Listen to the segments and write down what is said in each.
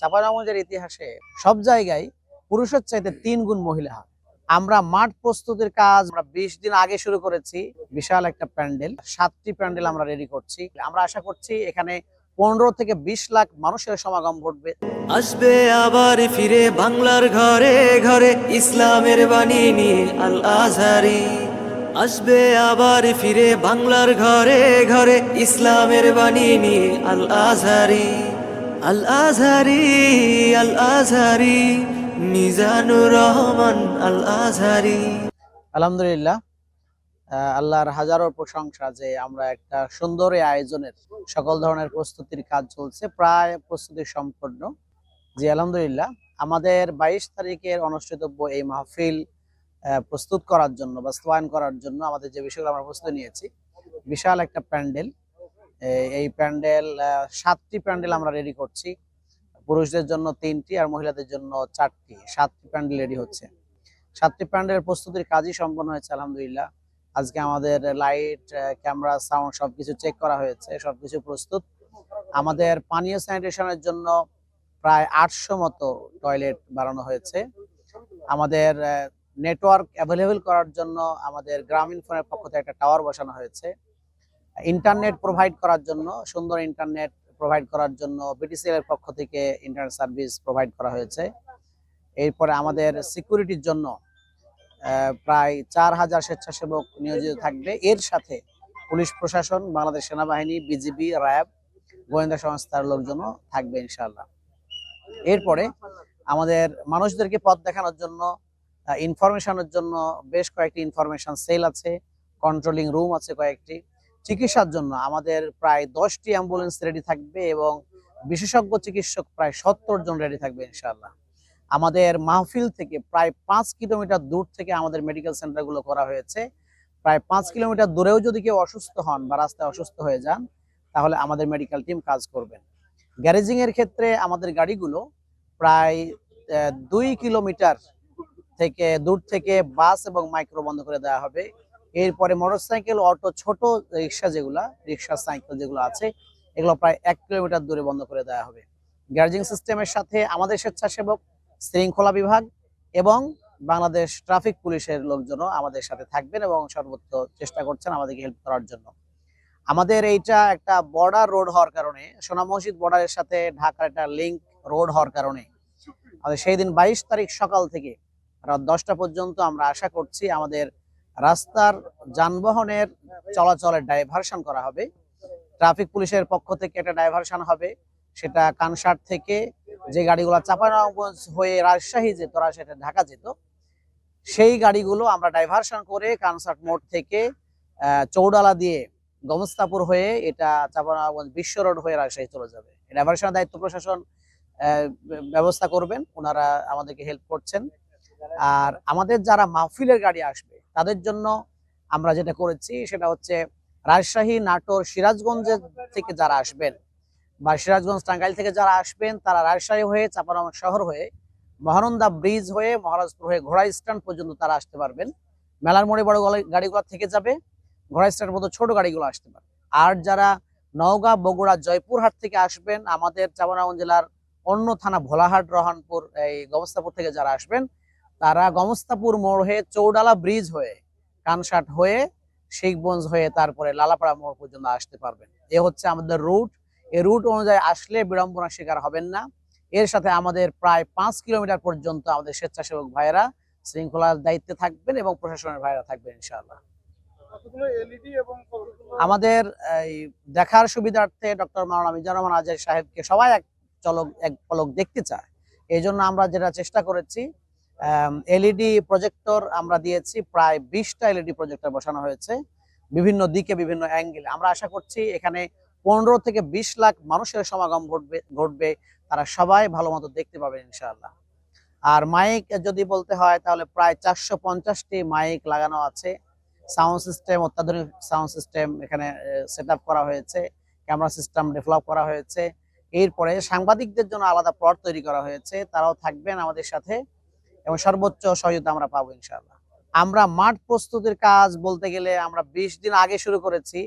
চাপানাগঞ্জের ইতিহাসে সব জায়গায় পুরুষের চাইতে তিন গুণ মহিলা। হয় আমরা মাঠ প্রস্তুতির কাজ আমরা বিশ দিন আগে শুরু করেছি, বিশাল একটা প্যান্ডেল, সাতটি প্যান্ডেল আমরা রেডি করছি। আমরা আশা করছি এখানে পনেরো থেকে বিশ লাখ মানুষের সমাগম ঘটবে। আসবে আবার ফিরে বাংলার ঘরে ঘরে, ইসলামের বাণী নিয়ে আল আজহারি আসবে আবার ফিরে বাংলার ঘরে ঘরে, ইসলামের বাণী নিয়ে আল আজহারি আল আজহারি আল আজহারি মিজানুর রহমান আল আজহারি আলহামদুলিল্লাহ আল্লাহর হাজারো প্রশংসা যে আমরা একটা সুন্দর আয়োজনের সকল ধরনের প্রস্তুতির কাজ চলছে, প্রায় প্রস্তুতি সম্পন্ন। জি, আলহামদুলিল্লাহ, আমাদের বাইশ তারিখের অনুষ্ঠিতব্য এই মাহফিল প্রস্তুত করার জন্য বাস্তবায়ন করার জন্য আমাদের যে বিষয়গুলো আমরা প্রস্তুতি নিয়েছি, বিশাল একটা প্যান্ডেল। এই- প্যান্ডেল সাতটি প্যান্ডেল আমরা রেডি করছি। পুরুষদের জন্য তিনটি আর মহিলাদের জন্য চারটি। সাতটি প্যান্ডেল রেডি হচ্ছে। সাতটি প্যান্ডেলের প্রস্তুতির কাজই সম্পন্ন হয়েছে, আলহামদুলিল্লাহ। আজকে আমাদের লাইট ক্যামেরা সাউন্ড সবকিছু চেক করা হয়েছে, সবকিছু প্রস্তুত। আমাদের পানীয় স্যানিটেশনের জন্য প্রায় আটশো মতো টয়লেট বানানো হয়েছে। আমাদের নেটওয়ার্ক অ্যাভেলেবেল করার জন্য আমাদের গ্রামীণ ফোনের পক্ষ থেকে একটা টাওয়ার বসানো হয়েছে। ইন্টারনেট প্রোভাইড করার জন্য, সুন্দর ইন্টারনেট প্রোভাইড করার জন্য বিটিসিএল এর পক্ষ থেকে ইন্টারনেট সার্ভিস প্রোভাইড করা হয়েছে। এরপরে আমাদের সিকিউরিটির জন্য প্রায় চার হাজার স্বেচ্ছাসেবক নিয়োজিত থাকবে। এর সাথে পুলিশ প্রশাসন, বাংলাদেশ সেনাবাহিনী বিজিবি র্যাব, গোয়েন্দা সংস্থার লোকজনও থাকবে ইনশাআল্লাহ। এরপরে আমাদের মানুষদেরকে পথ দেখানোর জন্য ইনফরমেশনের জন্য বেশ কয়েকটি ইনফরমেশন সেল আছে কন্ট্রোলিং রুম আছে কয়েকটি। চিকিৎসার জন্য আমাদের প্রায় দশটি অ্যাম্বুলেন্স রেডি থাকবে এবং বিশেষজ্ঞ চিকিৎসক প্রায় সত্তর জন রেডি থাকবে ইনশাল্লাহ আমাদের মাহফিল থেকে প্রায় পাঁচ কিলোমিটার দূর থেকে আমাদের মেডিকেল সেন্টারগুলো করা হয়েছে। প্রায় পাঁচ কিলোমিটার দূরেও যদি কেউ অসুস্থ হন বা রাস্তায় অসুস্থ হয়ে যান, তাহলে আমাদের মেডিকেল টিম কাজ করবেন গ্যারেজিং এর ক্ষেত্রে আমাদের গাড়িগুলো প্রায় দুই কিলোমিটার থেকে দূর থেকে বাস এবং মাইক্রো বন্ধ করে দেওয়া হবে। এরপরে মোটরসাইকেল, অটো, ছোট রিক্সা যেগুলা, রিক্সা, সাইকেল যেগুলো আছে, এগুলো প্রায় এক কিলোমিটার দূরে বন্ধ করে দেওয়া হবে। গ্যারেজিং সিস্টেমের সাথে আমাদের স্বেচ্ছাসেবক, শৃঙ্খলা বিভাগ এবং বাংলাদেশ ট্রাফিক পুলিশের লোকজনও আমাদের সাথে থাকবেন এবং সর্বোচ্চ চেষ্টা করছেন আমাদেরকে হেল্প করার জন্য। আমাদের এইটা একটা বর্ডার রোড হওয়ার কারণে, সোনা মসজিদ বর্ডারের সাথে ঢাকার একটা লিঙ্ক রোড হওয়ার কারণে, আমাদের সেই দিন বাইশ তারিখ সকাল থেকে রাত দশটা পর্যন্ত আমরা আশা করছি আমাদের রাস্তার যানবাহনের চলাচলের ডাইভারশন করা হবে। ট্রাফিক পুলিশের পক্ষ থেকে একটা ডাইভারশন হবে। সেটা কানসার থেকে যে গাড়িগুলো চাপানগঞ্জ হয়ে রাজশাহী যেত সেটা ঢাকা যেত। সেই গাড়িগুলো আমরা ডাইভারশন করে কানসার্ট মোড় থেকে চৌডালা দিয়ে গমস্তাপুর হয়ে এটা চাপানগঞ্জ বিশ্ব রোড হয়ে রাজশাহী চলে যাবে। ডাইভারশনের দায়িত্ব প্রশাসন ব্যবস্থা করবেন। ওনারা আমাদেরকে হেল্প করছেন। আর আমাদের যারা মাহফিলের গাড়ি আসবে তাদের জন্য আমরা যেটা করেছি সেটা হচ্ছে রাজশাহী নাটোর সিরাজগঞ্জের থেকে যারা আসবেন বা সিরাজগঞ্জ টাঙ্গাইল থেকে যারা আসবেন, তারা রাজশাহী হয়ে চাপানগঞ্জ শহর হয়ে মহানন্দা ব্রিজ হয়ে মহারাজপুর হয়ে ঘোড়া স্ট্যান্ড পর্যন্ত তারা আসতে পারবেন। মেলার মোড়ে বড় গলা- গাড়িগুলো থেকে যাবে, ঘোড়া স্ট্যান্ডের মতো ছোট গাড়িগুলো আসতে পারবে। আর যারা নওগাঁ, বগুড়া, জয়পুরহাট থেকে আসবেন, আমাদের চাপানগঞ্জ জেলার অন্য থানা ভোলাহাট, রহনপুর, এই গমস্তাপুর থেকে যারা আসবেন তারা গমস্তাপুর মোড় হয়ে চৌডালা ব্রিজ হয়ে কানসাট হয়ে শিখগঞ্জ হয়ে তারপরে লালাপাড়া মোড় পর্যন্ত আসতে পারবেন। এ হচ্ছে আমাদের রুট এই রুট অনুযায়ী আসলে বিড়ম্বনার শিকার হবেন না। এর সাথে আমাদের প্রায় পাঁচ কিলোমিটার পর্যন্ত আমাদের স্বেচ্ছাসেবক ভাইয়েরা শৃঙ্খলার দায়িত্বে থাকবেন এবং প্রশাসনের ভাইয়েরা থাকবেন ইনশাআল্লাহ। কতগুলো আমাদের এই দেখার সুবিধার্থে ডক্টর মাওলানা মিজানুর রহমান সাহেবকে সবাই এক চলক এক পলক দেখতে চায়। এই জন্য আমরা যেটা চেষ্টা করেছি এলইডি প্রজেক্টর আমরা দিয়েছি, প্রায় বিশটা এলইডি প্রজেক্টর বসানো হয়েছে, বিভিন্ন দিকে বিভিন্ন অ্যাঙ্গেলে আমরা আশা করছি এখানে পনেরো থেকে বিশ লাখ মানুষের সমাগম ঘটবে ঘটবে, তারা সবাই ভালো মতো দেখতে পাবেন ইনশাআল্লাহ। আর মাইক যদি বলতে হয়, তাহলে প্রায় চারশো পঞ্চাশটি মাইক লাগানো আছে। সাউন্ড সিস্টেম অত্যাধুনিক সাউন্ড সিস্টেম এখানে সেট করা হয়েছে ক্যামেরা সিস্টেম ডেভেলপ করা হয়েছে। এরপরে সাংবাদিকদের জন্য আলাদা প্লট তৈরি করা হয়েছে, তারাও থাকবেন আমাদের সাথে। এবং সর্বোচ্চ সহযোগিতা আমরা পাবো ইনশাআল্লাহ। আমরা মাঠ প্রস্তুতির কাজ বলতে গেলে আমরা বিশ দিন আগে শুরু করেছি।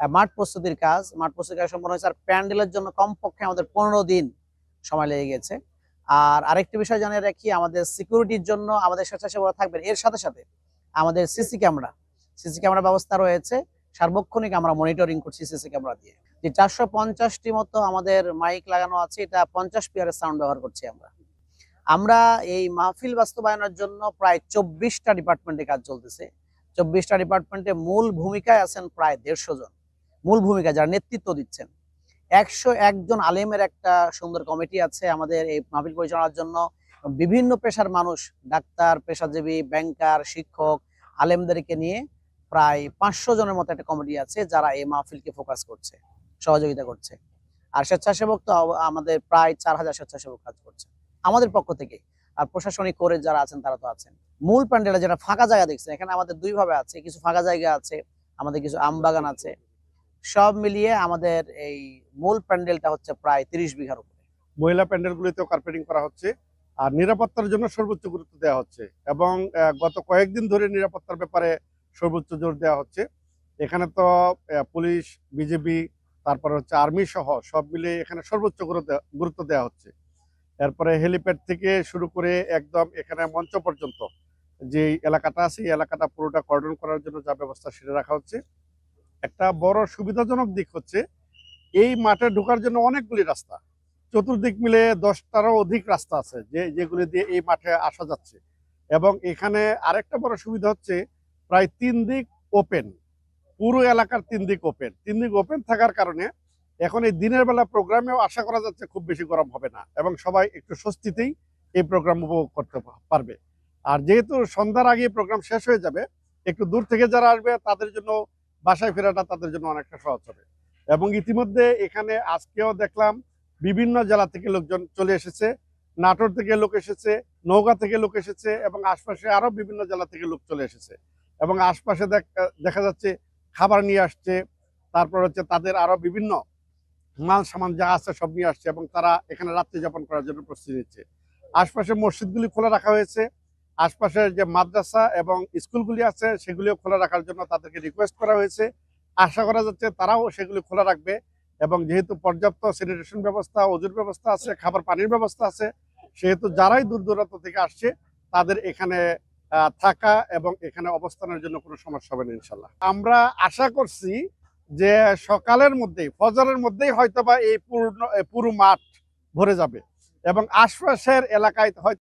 মাঠ প্রস্তুতির কাজ। মাঠ প্রস্তুতির কাজ সম্পন্ন হয়েছে আর প্যান্ডেলের জন্য কমপক্ষে আমাদের পনেরো দিন সময় লেগে গেছে। আর আরেকটি বিষয় জানিয়ে রাখি, আমাদের সিকিউরিটির জন্য আমাদের স্বেচ্ছাসেবকরা থাকবেন। এর সাথে সাথে আমাদের সিসি ক্যামেরা সিসি ক্যামেরা ব্যবস্থা রয়েছে। সার্বক্ষণিক আমরা মনিটরিং করছি সিসি ক্যামেরা দিয়ে। যে চারশো পঞ্চাশটি মতো আমাদের মাইক লাগানো আছে, এটা পঞ্চাশ পিয়ারের সাউন্ড ব্যবহার করছি আমরা। আমরা এই মাহফিল বাস্তবায়নের জন্য প্রায় চব্বিশটা ডিপার্টমেন্টে কাজ চলতেছে। চব্বিশটা ডিপার্টমেন্টে মূল ভূমিকায় আছেন প্রায় দেড়শো জন। মূল ভূমিকা যারা নেতৃত্ব দিচ্ছেন। একশো একজন আলেমের একটা সুন্দর কমিটি আছে আমাদের এই মাহফিল পরিচালনার জন্য। বিভিন্ন পেশার মানুষ, ডাক্তার, পেশাজীবী, ব্যাংকার, শিক্ষক, আলেমদেরকে নিয়ে প্রায় পাঁচশো জনের মতো একটা কমিটি আছে যারা এই মাহফিলকে ফোকাস করছে, সহযোগিতা করছে। আর স্বেচ্ছাসেবক তো আমাদের প্রায় চার হাজার স্বেচ্ছাসেবক কাজ করছে। আমাদের পক্ষ থেকে। আর প্রশাসনিক করে যারা আছেন, তারা তো আছেন। মূল প্যান্ডেলে যেটা ফাঁকা জায়গা দেখছেন, এখানে আমাদের দুই ভাবে আছে। কিছু ফাঁকা জায়গা আছে, আমাদের কিছু আম বাগান আছে। সব মিলিয়ে আমাদের এই মূল প্যান্ডেলটা হচ্ছে প্রায় তিরিশ বিঘার উপরে। মহিলা প্যান্ডেলগুলিতেও কার্পেটিং করা হচ্ছে। আর নিরাপত্তার জন্য সর্বোচ্চ গুরুত্ব দেওয়া হচ্ছে। এবং গত কয়েকদিন ধরে নিরাপত্তার ব্যাপারে সর্বোচ্চ জোর দেওয়া হচ্ছে। এখানে তো পুলিশ, বিজেপি, তারপর হচ্ছে আর্মি সহ সব মিলিয়ে এখানে সর্বোচ্চ গুরুত্ব দেওয়া হচ্ছে। এরপরে হেলিপ্যাড থেকে শুরু করে একদম এখানে মঞ্চ পর্যন্ত যে এলাকাটা আছে, এই এলাকাটা পুরোটা কর্ডন করার জন্য যা ব্যবস্থা সেটা রাখা হচ্ছে। একটা বড় সুবিধাজনক দিক হচ্ছে, এই মাঠে ঢোকার জন্য অনেকগুলি রাস্তা। চতুর্দিক মিলে দশটারও অধিক রাস্তা আছে যে, যেগুলি দিয়ে এই মাঠে আসা যাচ্ছে। এবং এখানে আরেকটা বড় সুবিধা হচ্ছে, প্রায় তিন দিক ওপেন পুরো এলাকার তিন দিক ওপেন তিন দিক ওপেন থাকার কারণে এখন এই দিনের বেলা প্রোগ্রামেও আশা করা যাচ্ছে খুব বেশি গরম হবে না এবং সবাই একটু স্বস্তিতেই এই প্রোগ্রাম উপভোগ করতে পারবে। আর যেহেতু সন্ধ্যার আগে প্রোগ্রাম শেষ হয়ে যাবে, একটু দূর থেকে যারা আসবে তাদের জন্য বাসায় ফেরাটা তাদের জন্য অনেকটা সহজ হবে। এবং ইতিমধ্যে এখানে আজকেও দেখলাম বিভিন্ন জেলা থেকে লোকজন চলে এসেছে, নাটোর থেকে লোক এসেছে নৌকা থেকে লোক এসেছে এবং আশপাশে আরও বিভিন্ন জেলা থেকে লোক চলে এসেছে। এবং আশপাশে দেখ- যাচ্ছে খাবার নিয়ে আসছে, তারপর হচ্ছে তাদের আরও বিভিন্ন মাল সামান যা আছে সব নিয়ে আসছে এবং তারা এখানে রাত্রি যাপন করার জন্য প্রস্তুতি নিচ্ছে। আশপাশে মসজিদগুলি খোলা রাখা হয়েছে। আশপাশের যে মাদ্রাসা এবং স্কুলগুলি আছে সেগুলিও খোলা রাখার জন্য তাদেরকে রিকোয়েস্ট করা হয়েছে। আশা করা যাচ্ছে তারাও সেগুলি খোলা রাখবে এবং যেহেতু পর্যাপ্ত স্যানিটেশন ব্যবস্থা, ওজুর ব্যবস্থা আছে, খাবার পানির ব্যবস্থা আছে, সেহেতু যারাই দূর দূরান্ত থেকে আসছে, তাদের এখানে থাকা এবং এখানে অবস্থানের জন্য কোনো সমস্যা হবে না ইনশাল্লাহ আমরা আশা করছি যে সকালের মধ্যেই, ফজরের মধ্যেই হয়তোবা এই পুরো মাঠ ভরে যাবে এবং আশপাশের এলাকায় হয়তো